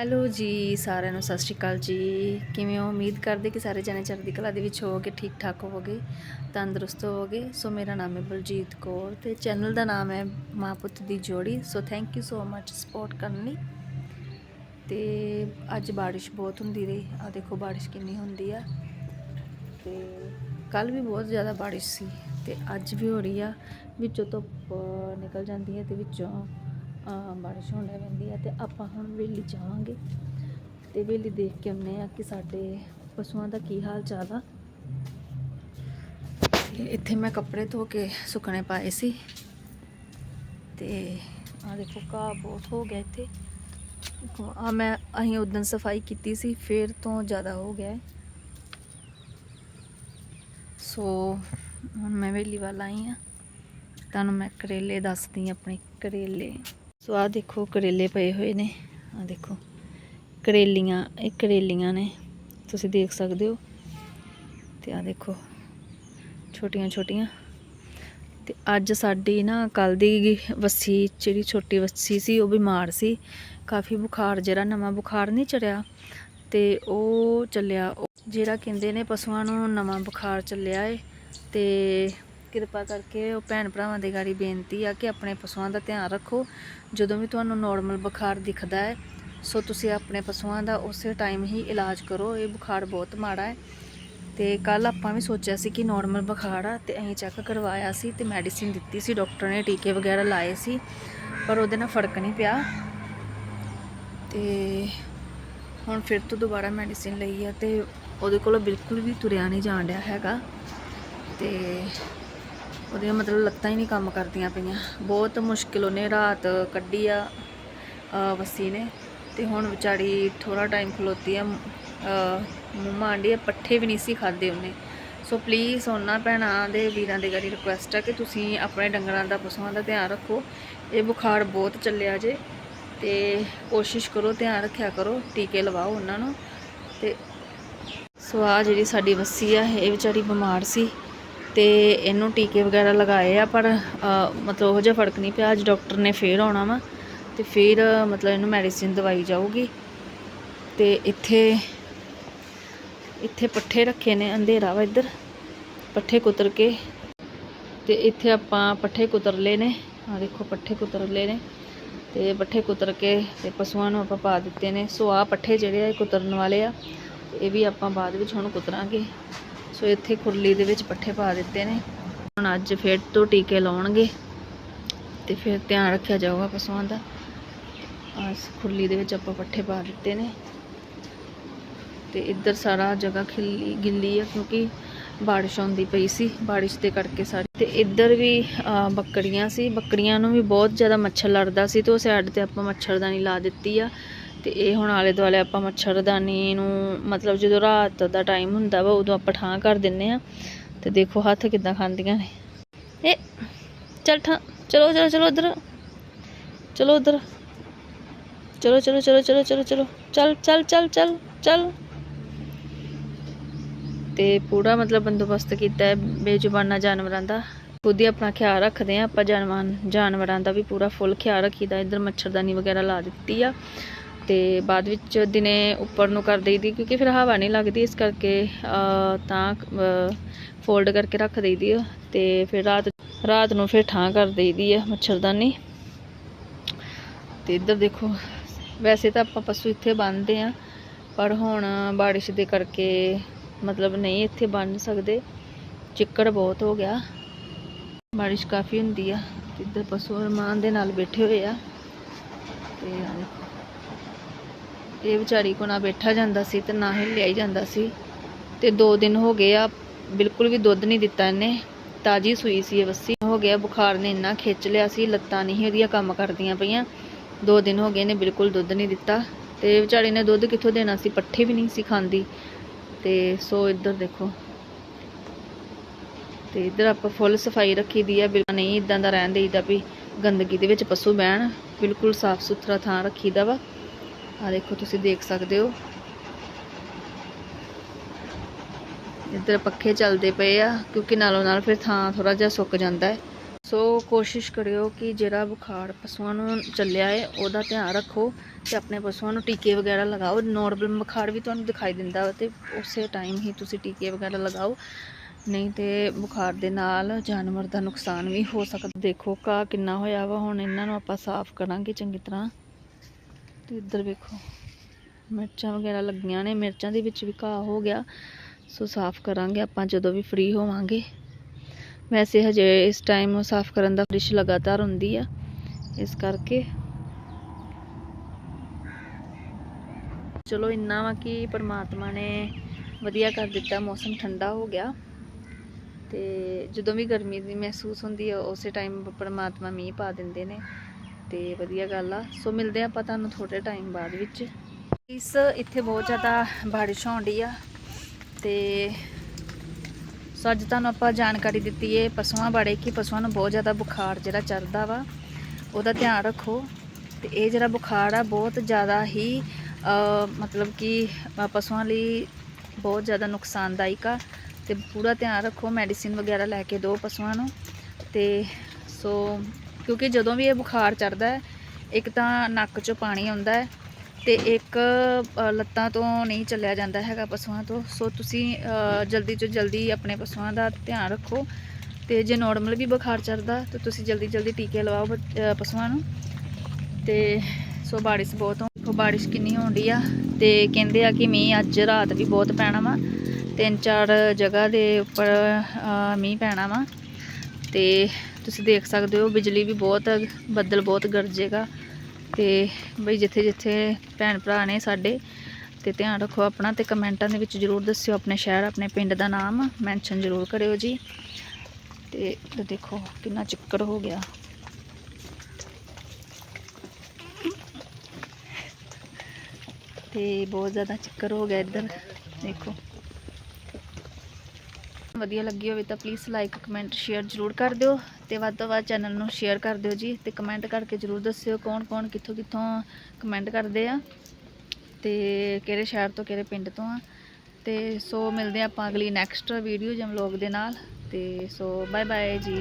Hello ਜੀ, ਸਾਰਿਆਂ ਨੂੰ ਸਤਿ ਸ਼੍ਰੀ ਅਕਾਲ ਜੀ। ਕਿਵੇਂ ਹੋ? ਉਮੀਦ ਕਰਦੇ ਕਿ ਸਾਰੇ ਜਣੇ ਚੜ੍ਹਦੀ ਕਲਾ ਦੇ ਵਿੱਚ ਹੋਵੋਗੇ ਠੀਕ ਠਾਕ ਹੋਵੋਗੇ, ਤੰਦਰੁਸਤ ਹੋਵੋਗੇ। ਸੋ ਮੇਰਾ ਨਾਮ ਹੈ ਬਲਜੀਤ ਕੌਰ ਤੇ ਚੈਨਲ ਦਾ ਨਾਮ ਹੈ ਮਾਂ ਪੁੱਤ ਦੀ ਜੋੜੀ। So thank you so much support ਕਰਨ ਲਈ। ਤੇ ਅੱਜ ਬਾਰਿਸ਼ ਬਹੁਤ ਹੁੰਦੀ ਰਹੀ। ਆ ਦੇਖੋ ਬਾਰਿਸ਼ ਕਿੰਨੀ ਹੁੰਦੀ ਆ। ਤੇ ਕੱਲ ਵੀ ਬਹੁਤ ਜ਼ਿਆਦਾ ਬਾਰਿਸ਼ ਸੀ ਤੇ ਅੱਜ ਵੀ ਹੋ ਰਹੀ ਆ। ਵਿੱਚੋਂ ਧੁੱਪ ਨਿਕਲ ਜਾਂਦੀ ਹੈ ਤੇ ਵਿੱਚੋਂ ਬਾਰਿਸ਼ ਹੋਣ ਲੱਗ ਪੈਂਦੀ ਹੈ ਤੇ ਆਪਾਂ ਹੁਣ ਵੇਲੀ ਜਾਵਾਂਗੇ। ਤੇ ਵੇਲੀ ਦੇਖ ਕੇ ਆਉਂਦੇ ਆ ਕਿ ਸਾਡੇ ਪਸ਼ੂਆਂ ਦਾ ਕੀ ਹਾਲ ਚਾਲ ਆ। ਇੱਥੇ ਮੈਂ ਕੱਪੜੇ ਧੋ ਕੇ ਸੁੱਕਣੇ ਪਾਏ ਸੀ। ਤੇ ਆ ਦੇਖੋ ਘਾਹ ਬਹੁਤ ਹੋ ਗਿਆ ਇੱਥੇ। ਆ ਮੈਂ ਅਸੀਂ ਉਦੋਂ ਸਫ਼ਾਈ ਕੀਤੀ ਸੀ, ਫੇਰ ਤੋਂ ਜ਼ਿਆਦਾ ਹੋ ਗਿਆ। ਸੋ ਹੁਣ ਮੈਂ ਵੇਲੀ ਵੱਲ ਆਈ ਆ। ਤੁਹਾਨੂੰ ਮੈਂ ਕਰੇਲੇ ਦੱਸਦੀ ਆਪਣੇ ਕਰੇਲੇ। ਸੋ ਆ ਦੇਖੋ ਕਰੇਲੇ ਪਏ ਹੋਏ ਨੇ। ਆ ਦੇਖੋ। ਕਰੇਲੀਆਂ, ਇਹ ਕਰੇਲੀਆਂ ਨੇ। ਤੁਸੀਂ ਦੇਖ ਸਕਦੇ ਹੋ। ਤੇ ਆ ਦੇਖੋ, ਛੋਟੀਆਂ ਛੋਟੀਆਂ। ਤੇ ਅੱਜ ਸਾਡੀ ਨਾ ਕੱਲ ਦੀ ਵੱਸੀ, ਜਿਹੜੀ ਛੋਟੀ ਵੱਸੀ ਸੀ, ਉਹ ਬਿਮਾਰ ਸੀ। ਕਾਫੀ ਬੁਖਾਰ, ਜਿਹੜਾ ਨਵਾਂ ਬੁਖਾਰ ਨਹੀਂ ਚੜਿਆ। ਤੇ ਉਹ ਚੱਲਿਆ, ਉਹ ਜਿਹੜਾ ਕਹਿੰਦੇ ਨੇ ਪਸ਼ੂਆਂ ਨੂੰ ਨਵਾਂ ਬੁਖਾਰ ਚੱਲਿਆ ਏ। ਤੇ ਕਿਰਪਾ ਕਰਕੇ ਉਹ ਭੈਣ ਭਰਾਵਾਂ ਦੇ ਗਾੜੀ ਬੇਨਤੀ ਆ ਕਿ ਆਪਣੇ ਪਸ਼ੂਆਂ ਦਾ ਧਿਆਨ ਰੱਖੋ। ਜਦੋਂ ਵੀ ਤੁਹਾਨੂੰ ਨਾਰਮਲ ਬੁਖਾਰ ਦਿਖਦਾ ਹੈ, ਸੋ ਤੁਸੀਂ ਆਪਣੇ ਪਸ਼ੂਆਂ ਦਾ ਉਸੇ ਟਾਈਮ ਹੀ ਇਲਾਜ ਕਰੋ। ਇਹ ਬੁਖਾਰ ਬਹੁਤ ਮਾੜਾ ਹੈ। ਤੇ ਕੱਲ ਆਪਾਂ ਵੀ ਸੋਚਿਆ ਸੀ ਕਿ ਨਾਰਮਲ ਬੁਖਾਰ ਆ ਤੇ ਅਸੀਂ ਚੈੱਕ ਕਰਵਾਇਆ ਸੀ ਤੇ ਮੈਡੀਸਿਨ ਦਿੱਤੀ ਸੀ ਡਾਕਟਰ ਨੇ ਟੀਕੇ ਵਗੈਰਾ ਲਾਏ ਸੀ, ਪਰ ਉਹਦੇ ਨਾਲ ਫ਼ਰਕ ਨਹੀਂ ਪਿਆ। ਤੇ ਹੁਣ ਫਿਰ ਤੋਂ ਦੁਬਾਰਾ ਮੈਡੀਸਿਨ ਲਈ ਆ ਤੇ ਉਹਦੇ ਕੋਲੋਂ ਬਿਲਕੁਲ ਵੀ ਤੁਰਿਆ ਨਹੀਂ ਜਾਣ ਰਿਹਾ ਹੈਗਾ। ਤੇ ਉਹਦੀਆਂ ਮਤਲਬ ਲੱਤਾਂ ਹੀ ਨਹੀਂ ਕੰਮ ਕਰਦੀਆਂ ਪਈਆਂ। ਬਹੁਤ ਮੁਸ਼ਕਿਲ ਉਹਨੇ ਰਾਤ ਕੱਢੀ ਆ, ਅਹ, ਵੱਸੀ ਨੇ। ਤੇ ਹੁਣ ਵਿਚਾਰੀ ਥੋੜਾ ਟਾਈਮ ਖਲੋਤੀ ਆ, ਅਹ ਮੂੰਹ ਮਾਂਡੀ ਆ ਪੱਠੇ ਵੀ ਨਹੀਂ ਸੀ ਖਾਦੇ ਉਹਨੇ। ਸੋ ਪਲੀਜ਼ ਉਹਨਾਂ ਭੈਣਾਂ ਦੇ ਵੀਰਾਂ ਦੇ ਗਾੜੀ ਰਿਕੁਐਸਟ ਆ ਕਿ ਤੁਸੀਂ ਆਪਣੇ ਡੰਗਰਾਂ ਦਾ, ਪਸ਼ੂਆਂ ਦਾ ਧਿਆਨ ਰੱਖੋ। ਇਹ ਬੁਖਾਰ ਬਹੁਤ ਚੱਲਿਆ ਜੇ। ਤੇ ਕੋਸ਼ਿਸ਼ ਕਰੋ, ਧਿਆਨ ਰੱਖਿਆ ਕਰੋ, ਟੀਕੇ ਲਵਾਓ ਉਹਨਾਂ ਨੂੰ। ਤੇ ਸੋ ਆ ਜਿਹੜੀ ਸਾਡੀ ਵੱਸੀ ਆ, ਇਹ ਵਿਚਾਰੀ ਬਿਮਾਰ ਸੀ। ਤੇ ਇਹਨੂੰ ਟੀਕੇ ਵਗੈਰਾ ਲਗਾਏ ਆ, ਪਰ ਮਤਲਬ ਉਹ ਜਿਹਾ ਫ਼ਰਕ ਨਹੀਂ ਪਿਆ, ਅੱਜ ਡਾਕਟਰ ਨੇ ਫੇਰ ਆਉਣਾ ਵਾ, ਤੇ ਫਿਰ, ਮਤਲਬ ਇਹਨੂੰ ਮੈਡੀਸਿਨ ਦਵਾਈ ਜਾਊਗੀ। ਤੇ ਇੱਥੇ ਇੱਥੇ ਪੱਠੇ ਰੱਖੇ ਨੇ ਅੰਧੇਰਾ ਵਾ ਇੱਧਰ, ਪੱਠੇ ਕੁਤਰ ਕੇ। ਤੇ ਇੱਥੇ ਆਪਾਂ ਪੱਠੇ ਕੁਤਰ ਲਏ ਨੇ ਆ ਦੇਖੋ ਪੱਠੇ ਕੁਤਰ ਲਏ ਨੇ। ਤੇ ਪੱਠੇ ਕੁਤਰ ਕੇ ਤੇ ਪਸ਼ੂਆਂ ਨੂੰ ਆਪਾਂ ਪਾ ਦਿੱਤੇ ਨੇ। ਸੋ ਆ ਪੱਠੇ ਜਿਹੜੇ ਆ ਕੁਤਰਨ ਵਾਲੇ ਆ। ਇਹ ਵੀ ਆਪਾਂ ਬਾਅਦ ਵਿੱਚ ਹੁਣ ਕੁਤਰਾਂਗੇ। ਸੋ ਇੱਥੇ ਖੁਰਲੀ ਦੇ ਵਿੱਚ ਪੱਠੇ ਪਾ ਦਿੱਤੇ ਨੇ। ਹੁਣ ਅੱਜ ਫਿਰ ਤੋਂ ਟੀਕੇ ਲਾਉਣਗੇ ਤੇ ਫਿਰ ਧਿਆਨ ਰੱਖਿਆ ਜਾਊਗਾ ਪਸ਼ੂਆਂ ਦਾ। ਆਸ ਖੁਰਲੀ ਦੇ ਵਿੱਚ ਆਪਾਂ ਪੱਠੇ ਪਾ ਦਿੱਤੇ ਨੇ। ਤੇ ਇੱਧਰ ਸਾਰਾ ਜਗ੍ਹਾ ਖਿੱਲੀ, ਗਿੱਲੀ ਆ ਕਿਉਂਕਿ ਬਾਰਿਸ਼ ਆਉਂਦੀ ਪਈ ਸੀ, ਬਾਰਿਸ਼ ਦੇ ਕਰਕੇ ਸਾਰੀ। ਤੇ ਇੱਧਰ ਵੀ ਬੱਕਰੀਆਂ ਸੀ। ਬੱਕਰੀਆਂ ਨੂੰ ਵੀ ਬਹੁਤ ਜ਼ਿਆਦਾ ਮੱਛਰ ਲੜਦਾ ਸੀ ਤੇ ਉਹ ਸਾਈਡ ਤੇ ਆਪਾਂ ਮੱਛਰਦਾਨੀ ਲਾ ਦਿੱਤੀ ਆ। ਤੇ ਇਹ ਹੁਣ ਆਲੇ ਦੁਆਲੇ ਆਪਾਂ ਮੱਛਰਦਾਨੀ ਨੂੰ ਮਤਲਬ ਜਦੋਂ ਰਾਤ ਦਾ ਟਾਈਮ ਹੁੰਦਾ ਵਾ, ਉਦੋਂ ਆਪਾਂ ਠਾਂ ਕਰ ਦਿੰਨੇ ਆ। ਤੇ ਦੇਖੋ ਹੱਥ ਕਿੱਦਾਂ ਖਾਂਦੀਆਂ ਨੇ। ਇਹ, ਚੱਲ ਠਾਂ ਚਲੋ ਚਲੋ ਚਲੋ ਉਧਰ। ਚਲੋ ਉਧਰ। ਚਲੋ ਚਲੋ ਚਲੋ ਚਲੋ ਚਲੋ ਚਲੋ। ਚੱਲ ਚੱਲ, ਚਲ, ਚੱਲ ਚੱਲ। ਤੇ ਪੂਰਾ ਮਤਲਬ ਬੰਦੋਬਸਤ ਕੀਤਾ ਹੈ ਬੇਜ਼ੁਬਾਨਾਂ ਜਾਨਵਰਾਂ ਦਾ। ਖੁਦ ਹੀ ਆਪਣਾ ਖਿਆਲ ਰੱਖਦੇ ਆ ਆਪਾਂ ਜਾਨਵਰਾਂ ਜਾਨਵਰਾਂ ਦਾ ਵੀ ਪੂਰਾ ਫੁੱਲ ਖਿਆਲ ਰੱਖੀਦਾ। ਇੱਧਰ ਮੱਛਰਦਾਨੀ ਵਗੈਰਾ ਲਾ ਦਿੱਤੀ ਆ। ਤੇ ਬਾਅਦ ਵਿੱਚ ਦਿਨੇ ਉੱਪਰ ਨੂੰ ਕਰ ਦੇਈਦੀ ਕਿਉਂਕਿ ਫਿਰ ਹਵਾ ਨਹੀਂ ਲੱਗਦੀ, ਇਸ ਕਰਕੇ ਤਾਂ ਫੋਲਡ ਕਰਕੇ ਰੱਖ ਦੇਈਦੀ ਆ ਤੇ ਫਿਰ ਰਾਤ ਰਾਤ ਨੂੰ ਫਿਰ ਠਾਂ ਕਰ ਦੇਈਦੀ ਆ ਮੱਛਰਦਾਨੀ। ਤੇ ਇੱਧਰ ਦੇਖੋ, ਵੈਸੇ ਤਾਂ ਆਪਾਂ ਪਸ਼ੂ ਇੱਥੇ ਬੰਨਦੇ ਆ, ਪਰ ਹੁਣ ਬਾਰਿਸ਼ ਦੇ ਕਰਕੇ ਮਤਲਬ ਨਹੀਂ ਇੱਥੇ ਬੰਨ ਸਕਦੇ। ਚਿੱਕੜ ਬਹੁਤ ਹੋ ਗਿਆ। ਬਾਰਿਸ਼ ਕਾਫੀ ਹੁੰਦੀ ਆ ਇੱਧਰ ਪਸ਼ੂ ਅਰਮਾਨ ਦੇ ਨਾਲ ਬੈਠੇ ਹੋਏ ਆ। ਤੇ ਆਹ ਦੇਖੋ। ਇਹ ਵਿਚਾਰੀ ਕੋ ਨਾ ਬੈਠਾ ਜਾਂਦਾ ਸੀ ਤੇ ਨਾ ਹੀ ਲਿਆਈ ਜਾਂਦਾ ਸੀ। ਤੇ 2 ਦਿਨ ਹੋ ਗਏ ਆ, ਬਿਲਕੁਲ ਵੀ ਦੁੱਧ ਨਹੀਂ ਦਿੱਤਾ ਇਹਨੇ। ਤਾਜੀ ਸੂਈ ਸੀ ਇਹ ਵੱਸੀ। ਹੋ ਗਿਆ, ਬੁਖਾਰ ਨੇ ਇੰਨਾ ਖਿੱਚ ਲਿਆ ਸੀ, ਲੱਤਾਂ ਨਹੀਂ ਇਹਦੀਆਂ ਕੰਮ ਕਰਦੀਆਂ ਪਈਆਂ। 2 ਦਿਨ ਹੋ ਗਏ ਨੇ ਬਿਲਕੁਲ ਦੁੱਧ ਨਹੀਂ ਦਿੱਤਾ। ਤੇ ਵਿਚਾਰੀ ਨੇ ਦੁੱਧ ਕਿੱਥੋਂ ਦੇਣਾ ਸੀ? ਪੱਠੇ ਵੀ ਨਹੀਂ ਸੀ ਖਾਂਦੀ। ਤੇ ਸੋ ਇੱਧਰ ਦੇਖੋ। ਤੇ ਇੱਧਰ ਆਪਾਂ ਫੁੱਲ ਸਫ਼ਾਈ ਰੱਖੀ ਦੀ ਆ, ਬਿਲਕੁਲ ਨਹੀਂ ਇਦਾਂ ਦਾ ਰਹਿਣ ਦੇਈਦਾ ਵੀ ਗੰਦਗੀ ਦੇ ਵਿੱਚ ਪਸ਼ੂ ਬਹਿਣ। ਬਿਲਕੁਲ ਸਾਫ਼ ਸੁਥਰਾ ਥਾਂ ਰੱਖੀਦਾ ਵਾ। ਆ ਦੇਖੋ, ਤੁਸੀਂ ਦੇਖ ਸਕਦੇ ਹੋ। ਇੱਧਰ ਪੱਖੇ ਚੱਲਦੇ ਪਏ ਆ, ਕਿਉਂਕਿ ਨਾਲੋਂ ਨਾਲ ਫਿਰ ਥਾਂ ਥੋੜਾ ਜਿਹਾ ਸੁੱਕ ਜਾਂਦਾ ਹੈ। ਸੋ ਕੋਸ਼ਿਸ਼ ਕਰਿਓ ਕਿ ਜਿਹੜਾ ਬੁਖਾਰ ਪਸ਼ੂਆਂ ਨੂੰ ਚੱਲਿਆ ਹੈ, ਉਹਦਾ ਧਿਆਨ ਰੱਖੋ ਤੇ ਆਪਣੇ ਪਸ਼ੂਆਂ ਨੂੰ ਟੀਕੇ ਵਗੈਰਾ ਲਗਾਓ। ਨੋਰਮਲ ਬੁਖਾਰ ਵੀ ਤੁਹਾਨੂੰ ਦਿਖਾਈ ਦਿੰਦਾ ਵਾ ਤੇ ਉਸੇ ਟਾਈਮ ਹੀ ਤੁਸੀਂ ਟੀਕੇ ਵਗੈਰਾ ਲਗਾਓ। ਨਹੀਂ ਤੇ ਬੁਖਾਰ ਦੇ ਨਾਲ ਜਾਨਵਰ ਦਾ ਨੁਕਸਾਨ ਵੀ ਹੋ ਸਕਦਾ। ਦੇਖੋ ਘਾਹ ਕਿੰਨਾ ਹੋਇਆ ਵਾ, ਹੁਣ ਇਹਨਾਂ ਨੂੰ ਆਪਾਂ ਸਾਫ਼ ਕਰਾਂਗੇ ਚੰਗੀ ਤਰ੍ਹਾਂ। ਤੇ ਇੱਧਰ ਵੇਖੋ। ਮਿਰਚਾਂ ਵਗੈਰਾ ਲੱਗੀਆਂ ਨੇ। ਮਿਰਚਾਂ ਦੇ ਵਿੱਚ ਵੀ ਘਾਹ ਹੋ ਗਿਆ। ਸੋ ਸਾਫ਼ ਕਰਾਂਗੇ। ਆਪਾਂ ਜਦੋਂ ਵੀ ਫ੍ਰੀ ਹੋਵਾਂਗੇ। ਵੈਸੇ ਹਜੇ ਇਸ ਟਾਈਮ ਸਾਫ਼ ਕਰਨ ਦਾ ਫਰਿਸ਼ ਲਗਾਤਾਰ ਹੁੰਦੀ ਆ। ਇਸ ਕਰਕੇ ਚਲੋ ਇੰਨਾ ਵਾ ਕਿ ਪਰਮਾਤਮਾ ਨੇ ਵਧੀਆ ਕਰ ਦਿੱਤਾ। ਮੌਸਮ ਠੰਡਾ ਹੋ ਗਿਆ। ਤੇ ਜਦੋਂ ਵੀ ਗਰਮੀ ਦੀ ਮਹਿਸੂਸ ਹੁੰਦੀ ਹੈ ਉਸੇ ਟਾਈਮ ਪਰਮਾਤਮਾ ਮੀਂਹ ਪਾ ਦਿੰਦੇ ਨੇ। ਤੇ ਵਧੀਆ ਗੱਲ ਆ। ਸੋ ਮਿਲਦੇ ਆ ਆਪਾਂ ਤੁਹਾਨੂੰ ਥੋੜੇ ਟਾਈਮ ਬਾਅਦ ਵਿੱਚ। ਇਸ ਇੱਥੇ ਬਹੁਤ ਜ਼ਿਆਦਾ ਬਾਰਿਸ਼ ਹੋਣ ਆ ਤੇ ਸੋ ਅੱਜ ਤੁਹਾਨੂੰ ਆਪਾਂ ਜਾਣਕਾਰੀ ਦਿੱਤੀ ਹੈ ਪਸ਼ੂਆਂ ਬਾਰੇ ਕਿ ਪਸ਼ੂਆਂ ਨੂੰ ਬਹੁਤ ਜ਼ਿਆਦਾ ਬੁਖਾਰ ਜਿਹੜਾ ਚੜਦਾ ਵਾ, ਉਹਦਾ ਧਿਆਨ ਰੱਖੋ। ਤੇ ਇਹ ਜਿਹੜਾ ਬੁਖਾਰ ਆ ਬਹੁਤ ਜ਼ਿਆਦਾ ਹੀ ਮਤਲਬ ਕਿ ਪਸ਼ੂਆਂ ਲਈ ਬਹੁਤ ਜ਼ਿਆਦਾ ਨੁਕਸਾਨਦਾਇਕ ਆ। ਤੇ ਪੂਰਾ ਧਿਆਨ ਰੱਖੋ, ਮੈਡੀਸਿਨ ਵਗੈਰਾ ਲੈ ਕੇ ਦਿਓ ਪਸ਼ੂਆਂ ਨੂੰ। ਤੇ ਸੋ ਕਿਉਂਕਿ ਜਦੋਂ ਵੀ ਇਹ ਬੁਖਾਰ ਚੜਦਾ ਹੈ, ਇੱਕ ਤਾਂ ਨੱਕ 'ਚੋਂ ਪਾਣੀ ਆਉਂਦਾ ਹੈ ਤੇ ਇੱਕ ਲੱਤਾਂ ਤੋਂ ਨਹੀਂ ਚੱਲਿਆ ਜਾਂਦਾ ਹੈਗਾ ਪਸ਼ੂਆਂ ਤੋਂ। ਸੋ ਤੁਸੀਂ ਜਲਦੀ ਤੋਂ ਜਲਦੀ ਆਪਣੇ ਪਸ਼ੂਆਂ ਦਾ ਧਿਆਨ ਰੱਖੋ ਤੇ ਜੇ ਨਾਰਮਲ ਵੀ ਬੁਖਾਰ ਚੜਦਾ ਤਾਂ ਤੁਸੀਂ ਜਲਦੀ ਜਲਦੀ ਟੀਕੇ ਲਵਾਓ ਬੱਚ- ਪਸ਼ੂਆਂ ਨੂੰ। ਤੇ ਸੋ ਬਾਰਿਸ਼ ਬਹੁਤ ਹੋ ਬਾਰਿਸ਼ ਕਿੰਨੀ ਹੋਣੀ ਆ ਤੇ ਕਹਿੰਦੇ ਆ ਕਿ ਮੀਂਹ ਅੱਜ ਰਾਤ ਵੀ ਬਹੁਤ ਪੈਣਾ ਵਾ। ਤਿੰਨ ਚਾਰ ਜਗ੍ਹਾ ਦੇ ਉੱਪਰ ਮੀਂਹ ਪੈਣਾ ਵਾ। ਤੇ ਤੁਸੀਂ ਦੇਖ ਸਕਦੇ ਹੋ ਬਿਜਲੀ ਵੀ ਬਹੁਤ ਬੱਦਲ ਬਹੁਤ ਗਰਜੇਗਾ। ਤੇ ਬਈ ਜਿੱਥੇ ਜਿੱਥੇ ਭੈਣ ਭਰਾ ਨੇ ਸਾਡੇ, ਤੇ ਧਿਆਨ ਰੱਖੋ ਆਪਣਾ ਤੇ ਕਮੈਂਟਾਂ ਦੇ ਵਿੱਚ ਜਰੂਰ ਦੱਸਿਓ ਆਪਣੇ ਸ਼ਹਿਰ, ਆਪਣੇ ਪਿੰਡ ਦਾ ਨਾਮ ਮੈਂਸ਼ਨ ਜਰੂਰ ਕਰਿਓ ਜੀ। ਤੇ ਦੇਖੋ ਕਿੰਨਾ ਚਿੱਕੜ ਹੋ ਗਿਆ। ਤੇ ਬਹੁਤ ਜ਼ਿਆਦਾ ਚੱਕਰ ਹੋ ਗਿਆ ਇੱਧਰ, ਦੇਖੋ। ਵਧੀਆ ਲੱਗੀ ਹੋਵੇ ਤਾਂ ਪਲੀਜ਼ ਲਾਈਕ ਕਮੈਂਟ ਸ਼ੇਅਰ ਜਰੂਰ ਕਰ ਦਿਓ ਤੇ ਵੱਧ ਤੋਂ ਵੱਧ ਚੈਨਲ ਨੂੰ ਸ਼ੇਅਰ ਕਰ ਦਿਓ ਜੀ ਤੇ ਕਮੈਂਟ ਕਰਕੇ ਜਰੂਰ ਦੱਸਿਓ ਕੌਣ ਕੌਣ ਕਿੱਥੋਂ ਕਿੱਥੋਂ ਕਮੈਂਟ ਕਰਦੇ ਆ ਤੇ ਕਿਹੜੇ ਸ਼ਹਿਰ ਤੋਂ ਕਿਹੜੇ ਪਿੰਡ ਤੋਂ ਆ ਤੇ ਸੋ ਮਿਲਦੇ ਆ ਆਪਾਂ ਅਗਲੀ ਨੈਕਸਟ ਵੀਡੀਓ ਜਾਂ ਵਲੌਗ ਦੇ ਨਾਲ ਤੇ ਸੋ ਬਾਏ ਬਾਏ ਜੀ।